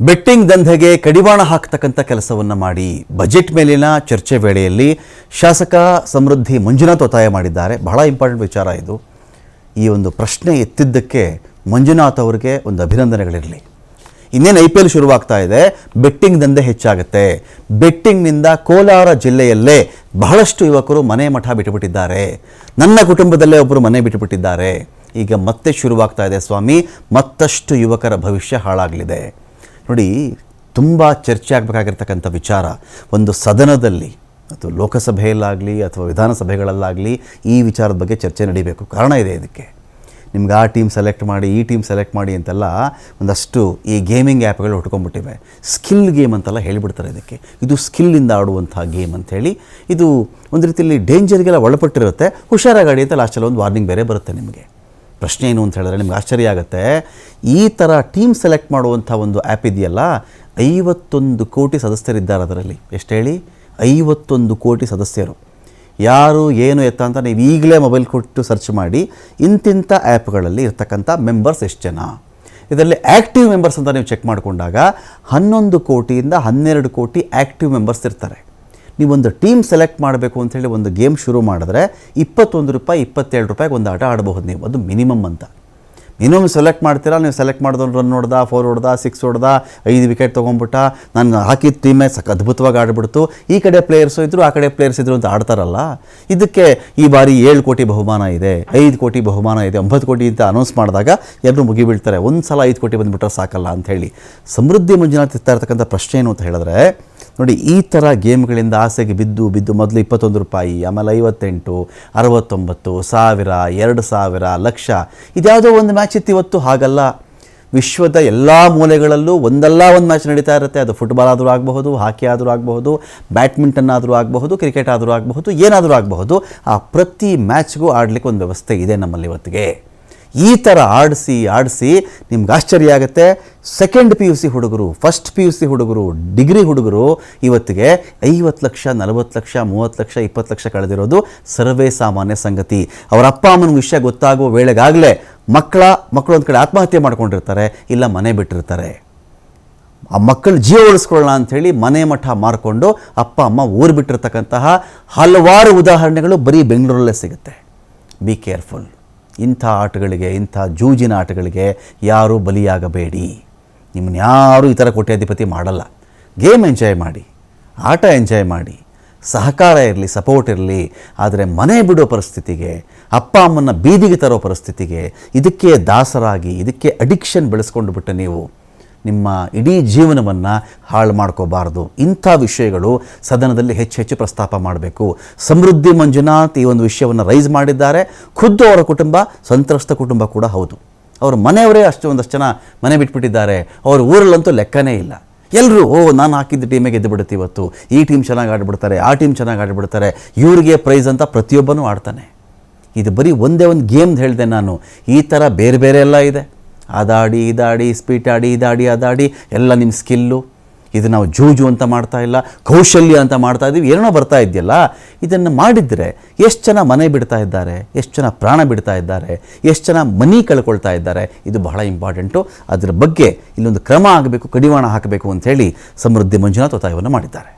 Betting ದಂಧೆಗೆ ಕಡಿವಾಣ ಹಾಕ್ತಕ್ಕಂಥ ಕೆಲಸವನ್ನು ಮಾಡಿ ಬಜೆಟ್ ಮೇಲಿನ ಚರ್ಚೆ ವೇಳೆಯಲ್ಲಿ ಶಾಸಕ ಸಮೃದ್ಧಿ ಮಂಜುನಾಥ್ ಒತ್ತಾಯ ಮಾಡಿದ್ದಾರೆ. ಬಹಳ ಇಂಪಾರ್ಟೆಂಟ್ ವಿಚಾರ ಇದು. ಈ ಒಂದು ಪ್ರಶ್ನೆ ಎತ್ತಿದ್ದಕ್ಕೆ ಮಂಜುನಾಥ್ ಅವರಿಗೆ ಒಂದು ಅಭಿನಂದನೆಗಳಿರಲಿ. ಇನ್ನೇನು ಐ ಪಿ ಎಲ್ ಶುರುವಾಗ್ತಾ ಇದೆ. ಬೆಟ್ಟಿಂಗ್ ದಂಧೆ ಹೆಚ್ಚಾಗುತ್ತೆ. ಬೆಟ್ಟಿಂಗ್ನಿಂದ ಕೋಲಾರ ಜಿಲ್ಲೆಯಲ್ಲೇ ಬಹಳಷ್ಟು ಯುವಕರು ಮನೆ ಮಠ ಬಿಟ್ಟುಬಿಟ್ಟಿದ್ದಾರೆ. ನನ್ನ ಕುಟುಂಬದಲ್ಲೇ ಒಬ್ಬರು ಮನೆ ಬಿಟ್ಟುಬಿಟ್ಟಿದ್ದಾರೆ. ಈಗ ಮತ್ತೆ ಶುರುವಾಗ್ತಾ ಇದೆ ಸ್ವಾಮಿ. ಮತ್ತಷ್ಟು ಯುವಕರ ಭವಿಷ್ಯ ಹಾಳಾಗಲಿದೆ. ನೋಡಿ, ತುಂಬ ಚರ್ಚೆ ಆಗಬೇಕಾಗಿರ್ತಕ್ಕಂಥ ವಿಚಾರ. ಒಂದು ಸದನದಲ್ಲಿ, ಅಥವಾ ಲೋಕಸಭೆಯಲ್ಲಾಗಲಿ, ಅಥವಾ ವಿಧಾನಸಭೆಗಳಲ್ಲಾಗಲಿ ಈ ವಿಚಾರದ ಬಗ್ಗೆ ಚರ್ಚೆ ನಡೀಬೇಕು. ಕಾರಣ ಇದೆ ಇದಕ್ಕೆ. ನಿಮ್ಗೆ ಆ ಟೀಮ್ ಸೆಲೆಕ್ಟ್ ಮಾಡಿ, ಈ ಟೀಮ್ ಸೆಲೆಕ್ಟ್ ಮಾಡಿ ಅಂತೆಲ್ಲ ಒಂದಷ್ಟು ಈ ಗೇಮಿಂಗ್ ಆ್ಯಪ್ಗಳು ಹುಟ್ಕೊಂಡ್ಬಿಟ್ಟಿವೆ ಸ್ಕಿಲ್ ಗೇಮ್ ಅಂತೆಲ್ಲ ಹೇಳಿಬಿಡ್ತಾರೆ ಇದಕ್ಕೆ. ಇದು ಸ್ಕಿಲ್ಲಿಂದ ಆಡುವಂಥ ಗೇಮ್ ಅಂಥೇಳಿ. ಇದು ಒಂದು ರೀತಿಯಲ್ಲಿ ಡೇಂಜರ್ಗೆಲ್ಲ ಒಳಪಟ್ಟಿರುತ್ತೆ. ಹುಷಾರಾಗಾಡಿ ಅಂತ ಲಾಸ್ಟಲ್ಲಿ ಒಂದು ವಾರ್ನಿಂಗ್ ಬೇರೆ ಬರುತ್ತೆ ನಿಮಗೆ. ಪ್ರಶ್ನೆ ಏನು ಅಂತ ಹೇಳಿದ್ರೆ ನಿಮ್ಗೆ ಆಶ್ಚರ್ಯ ಆಗುತ್ತೆ. ಈ ಥರ ಟೀಮ್ ಸೆಲೆಕ್ಟ್ ಮಾಡುವಂಥ ಒಂದು ಆ್ಯಪ್ ಇದೆಯಲ್ಲ, ಐವತ್ತೊಂದು ಕೋಟಿ ಸದಸ್ಯರಿದ್ದಾರೆ ಅದರಲ್ಲಿ. ಎಷ್ಟು ಹೇಳಿ? ಐವತ್ತೊಂದು ಕೋಟಿ ಸದಸ್ಯರು. ಯಾರು, ಏನು ಎತ್ತ ಅಂತ ನೀವು ಈಗಲೇ ಮೊಬೈಲ್ ಕೊಟ್ಟು ಸರ್ಚ್ ಮಾಡಿ ಇಂತಿಂಥ ಆ್ಯಪ್ಗಳಲ್ಲಿ ಇರ್ತಕ್ಕಂಥ ಮೆಂಬರ್ಸ್ ಎಷ್ಟು ಜನ? ಇದರಲ್ಲಿ ಆ್ಯಕ್ಟಿವ್ ಮೆಂಬರ್ಸ್ ಅಂತ ನೀವು ಚೆಕ್ ಮಾಡಿಕೊಂಡಾಗ ಹನ್ನೊಂದು ಕೋಟಿಯಿಂದ ಹನ್ನೆರಡು ಕೋಟಿ ಆ್ಯಕ್ಟಿವ್ ಮೆಂಬರ್ಸ್ ಇರ್ತಾರೆ. ನೀವೊಂದು ಟೀಮ್ ಸೆಲೆಕ್ಟ್ ಮಾಡಬೇಕು ಅಂಥೇಳಿ ಒಂದು ಗೇಮ್ ಶುರು ಮಾಡಿದ್ರೆ ಇಪ್ಪತ್ತೊಂದು ರೂಪಾಯಿ, ಇಪ್ಪತ್ತೇಳು ರೂಪಾಯಿಗೆ ಒಂದು ಆಟ ಆಡಬಹುದು ನೀವು. ಅದು ಮಿನಿಮಮ್ ಅಂತ. ಮಿನಿಮಮ್ ಸೆಲೆಕ್ಟ್ ಮಾಡ್ತೀರಾ? ನೀವು ಸೆಲೆಕ್ಟ್ ಮಾಡಿದವ್ನು ರನ್ ಹೊಡ್ದ ಫೋರ್ ಹೊಡ್ದ ಸಿಕ್ಸ್ ಹೊಡ್ದ, ಐದು ವಿಕೆಟ್ ತೊಗೊಂಬಿಟ್ಟ ನಾನು ಹಾಕಿದ ಟೀಮೇ ಸಕ್ ಅದ್ಭುತವಾಗಿ ಆಡಿಬಿಡ್ತು. ಈ ಕಡೆ ಪ್ಲೇಯರ್ಸು ಇದ್ದರು ಆ ಕಡೆ ಪ್ಲೇಯರ್ಸ್ ಇದ್ದರು ಅಂತ ಆಡ್ತಾರಲ್ಲ, ಇದಕ್ಕೆ ಈ ಬಾರಿ ಏಳು ಕೋಟಿ ಬಹುಮಾನ ಇದೆ, ಐದು ಕೋಟಿ ಬಹುಮಾನ ಇದೆ, ಒಂಬತ್ತು ಕೋಟಿ ಅಂತ ಅನೌನ್ಸ್ ಮಾಡಿದಾಗ ಎಲ್ಲರೂ ಮುಗಿಬೀಳ್ತಾರೆ ಒಂದು ಸಲ ಐದು ಕೋಟಿ ಬಂದುಬಿಟ್ರೆ ಸಾಕಲ್ಲ ಅಂಥೇಳಿ ಸಮೃದ್ಧಿ ಮಂಜುನಾಥ್ ಇರ್ತಾ ಇರ್ತಕ್ಕಂಥ ಪ್ರಶ್ನೆ ಏನು ಅಂತ ಹೇಳಿದ್ರೆ ನೋಡಿ, ಈ ಥರ ಗೇಮ್ಗಳಿಂದ ಆಸೆಗೆ ಬಿದ್ದು ಬಿದ್ದು ಮೊದಲು ಇಪ್ಪತ್ತೊಂದು ರೂಪಾಯಿ, ಆಮೇಲೆ ಐವತ್ತೆಂಟು, ಅರವತ್ತೊಂಬತ್ತು, ಸಾವಿರ, ಎರಡು ಸಾವಿರ, ಲಕ್ಷ. ಇದ್ಯಾವುದೋ ಒಂದು ಮ್ಯಾಚ್ ಇತ್ತು ಇವತ್ತು? ಹಾಗಲ್ಲ. ವಿಶ್ವದ ಎಲ್ಲ ಮೂಲೆಗಳಲ್ಲೂ ಒಂದಲ್ಲ ಒಂದು ಮ್ಯಾಚ್ ನಡೀತಾ ಇರುತ್ತೆ. ಅದು ಫುಟ್ಬಾಲ್ ಆದರೂ ಆಗಬಹುದು ಹಾಕಿ ಆದರೂ ಆಗಬಹುದು ಬ್ಯಾಡ್ಮಿಂಟನ್ ಆದರೂ ಆಗಬಹುದು ಕ್ರಿಕೆಟ್ ಆದರೂ ಆಗಬಹುದು, ಏನಾದರೂ ಆಗಬಹುದು. ಆ ಪ್ರತಿ ಮ್ಯಾಚ್ಗೂ ಆಡಲಿಕ್ಕೆ ಒಂದು ವ್ಯವಸ್ಥೆ ಇದೆ ನಮ್ಮಲ್ಲಿ ಇವತ್ತಿಗೆ. ಈ ಥರ ಆಡಿಸಿ ಆಡಿಸಿ ನಿಮ್ಗೆ ಆಶ್ಚರ್ಯ ಆಗುತ್ತೆ. ಸೆಕೆಂಡ್ ಪಿ ಯು ಸಿ ಹುಡುಗರು ಫಸ್ಟ್ ಪಿ ಯು ಸಿ ಹುಡುಗರು ಡಿಗ್ರಿ ಹುಡುಗರು ಇವತ್ತಿಗೆ ಐವತ್ತು ಲಕ್ಷ, ನಲವತ್ತು ಲಕ್ಷ, ಮೂವತ್ತು ಲಕ್ಷ, ಇಪ್ಪತ್ತು ಲಕ್ಷ ಕಳೆದಿರೋದು ಸರ್ವೇ ಸಾಮಾನ್ಯ ಸಂಗತಿ. ಅವರ ಅಪ್ಪ ಅಮ್ಮನ ವಿಷಯ ಗೊತ್ತಾಗುವ ವೇಳೆಗಾಗಲೇ ಮಕ್ಕಳ, ಮಕ್ಕಳು ಒಂದು ಕಡೆ ಆತ್ಮಹತ್ಯೆ ಮಾಡ್ಕೊಂಡಿರ್ತಾರೆ, ಇಲ್ಲ ಮನೆ ಬಿಟ್ಟಿರ್ತಾರೆ. ಆ ಮಕ್ಕಳು ಜೀವ ಉಳಿಸ್ಕೊಳ್ಳೋಣ ಅಂಥೇಳಿ ಮನೆ ಮಠ ಮಾರಿಕೊಂಡು ಅಪ್ಪ, ಅಮ್ಮ ಊರು ಬಿಟ್ಟಿರ್ತಕ್ಕಂತಹ ಹಲವಾರು ಉದಾಹರಣೆಗಳು ಬರೀ ಬೆಂಗಳೂರಲ್ಲೇ ಸಿಗುತ್ತೆ. ಬಿ ಕೇರ್ಫುಲ್ ಇಂಥ ಆಟಗಳಿಗೆ, ಇಂಥ ಜೂಜಿನ ಆಟಗಳಿಗೆ ಯಾರೂ ಬಲಿಯಾಗಬೇಡಿ. ನಿಮ್ಮನ್ನು ಯಾರೂ ಈ ಥರ ಕೋಟ್ಯಾಧಿಪತಿ ಮಾಡಲ್ಲ. ಗೇಮ್ ಎಂಜಾಯ್ ಮಾಡಿ, ಆಟ ಎಂಜಾಯ್ ಮಾಡಿ, ಸಹಕಾರ ಇರಲಿ, ಸಪೋರ್ಟ್ ಇರಲಿ, ಆದರೆ ಮನೆ ಬಿಡೋ ಪರಿಸ್ಥಿತಿಗೆ, ಅಪ್ಪ ಅಮ್ಮನ ಬೀದಿಗೆ ತರೋ ಪರಿಸ್ಥಿತಿಗೆ, ಇದಕ್ಕೆ ದಾಸರಾಗಿ, ಇದಕ್ಕೆ ಅಡಿಕ್ಷನ್ ಬೆಳೆಸ್ಕೊಂಡು ಬಿಟ್ಟು ನೀವು ನಿಮ್ಮ ಇಡೀ ಜೀವನವನ್ನು ಹಾಳು ಮಾಡ್ಕೋಬಾರ್ದು. ಇಂಥ ವಿಷಯಗಳು ಸದನದಲ್ಲಿ ಹೆಚ್ಚು ಹೆಚ್ಚು ಪ್ರಸ್ತಾಪ ಮಾಡಬೇಕು. ಸಮೃದ್ಧಿ ಮಂಜುನಾಥ್ ಈ ಒಂದು ವಿಷಯವನ್ನು ರೈಸ್ ಮಾಡಿದ್ದಾರೆ. ಖುದ್ದು ಅವರ ಕುಟುಂಬ, ಸಂತ್ರಸ್ತ ಕುಟುಂಬ ಕೂಡ ಹೌದು. ಅವ್ರ ಮನೆಯವರೇ ಅಷ್ಟು ಒಂದಷ್ಟು ಜನ ಮನೆ ಬಿಟ್ಬಿಟ್ಟಿದ್ದಾರೆ. ಅವ್ರ ಊರಲ್ಲಂತೂ ಲೆಕ್ಕನೇ ಇಲ್ಲ. ಎಲ್ಲರೂ ಓ, ನಾನು ಹಾಕಿದ್ದ ಟೀಮಿಗೆ ಗೆದ್ದು ಇವತ್ತು. ಈ ಟೀಮ್ ಚೆನ್ನಾಗಿ ಆಡಿಬಿಡ್ತಾರೆ, ಆ ಟೀಮ್ ಚೆನ್ನಾಗಿ ಆಡಿಬಿಡ್ತಾರೆ. ಇವರಿಗೆ ಪ್ರೈಸ್ ಅಂತ ಪ್ರತಿಯೊಬ್ಬನೂ ಆಡ್ತಾನೆ. ಇದು ಬರೀ ಒಂದೇ ಒಂದು ಗೇಮ್ದು ಹೇಳಿದೆ ನಾನು. ಈ ಥರ ಬೇರೆ ಬೇರೆ ಎಲ್ಲ ಇದೆ. ಅದಾಡಿ, ಇದಾಡಿ ಸ್ಪೀಟ್ ಆಡಿ ಇದಾಡಿ, ಅದಾಡಿ, ಎಲ್ಲ ನಿಮ್ಮ ಸ್ಕಿಲ್ಲು. ಇದು ನಾವು ಜೂಜು ಅಂತ ಮಾಡ್ತಾ ಇಲ್ಲ, ಕೌಶಲ್ಯ ಅಂತ ಮಾಡ್ತಾ ಇದ್ದೀವಿ ಏನೋ ಬರ್ತಾ ಇದೆಯಲ್ಲ? ಇದನ್ನು ಮಾಡಿದರೆ ಎಷ್ಟು ಜನ ಮನೆ ಬಿಡ್ತಾ ಇದ್ದಾರೆ, ಎಷ್ಟು ಜನ ಪ್ರಾಣ ಬಿಡ್ತಾ ಇದ್ದಾರೆ, ಎಷ್ಟು ಜನ ಮನಿ ಕಳ್ಕೊಳ್ತಾ ಇದ್ದಾರೆ, ಇದು ಬಹಳ ಇಂಪಾರ್ಟೆಂಟು. ಅದರ ಬಗ್ಗೆ ಇಲ್ಲೊಂದು ಕ್ರಮ ಆಗಬೇಕು, ಕಡಿವಾಣ ಹಾಕಬೇಕು ಅಂಥೇಳಿ ಸಮೃದ್ಧಿ ಮಂಜುನಾಥ್ ಒತ್ತಾಯವನ್ನು ಮಾಡಿದ್ದಾರೆ.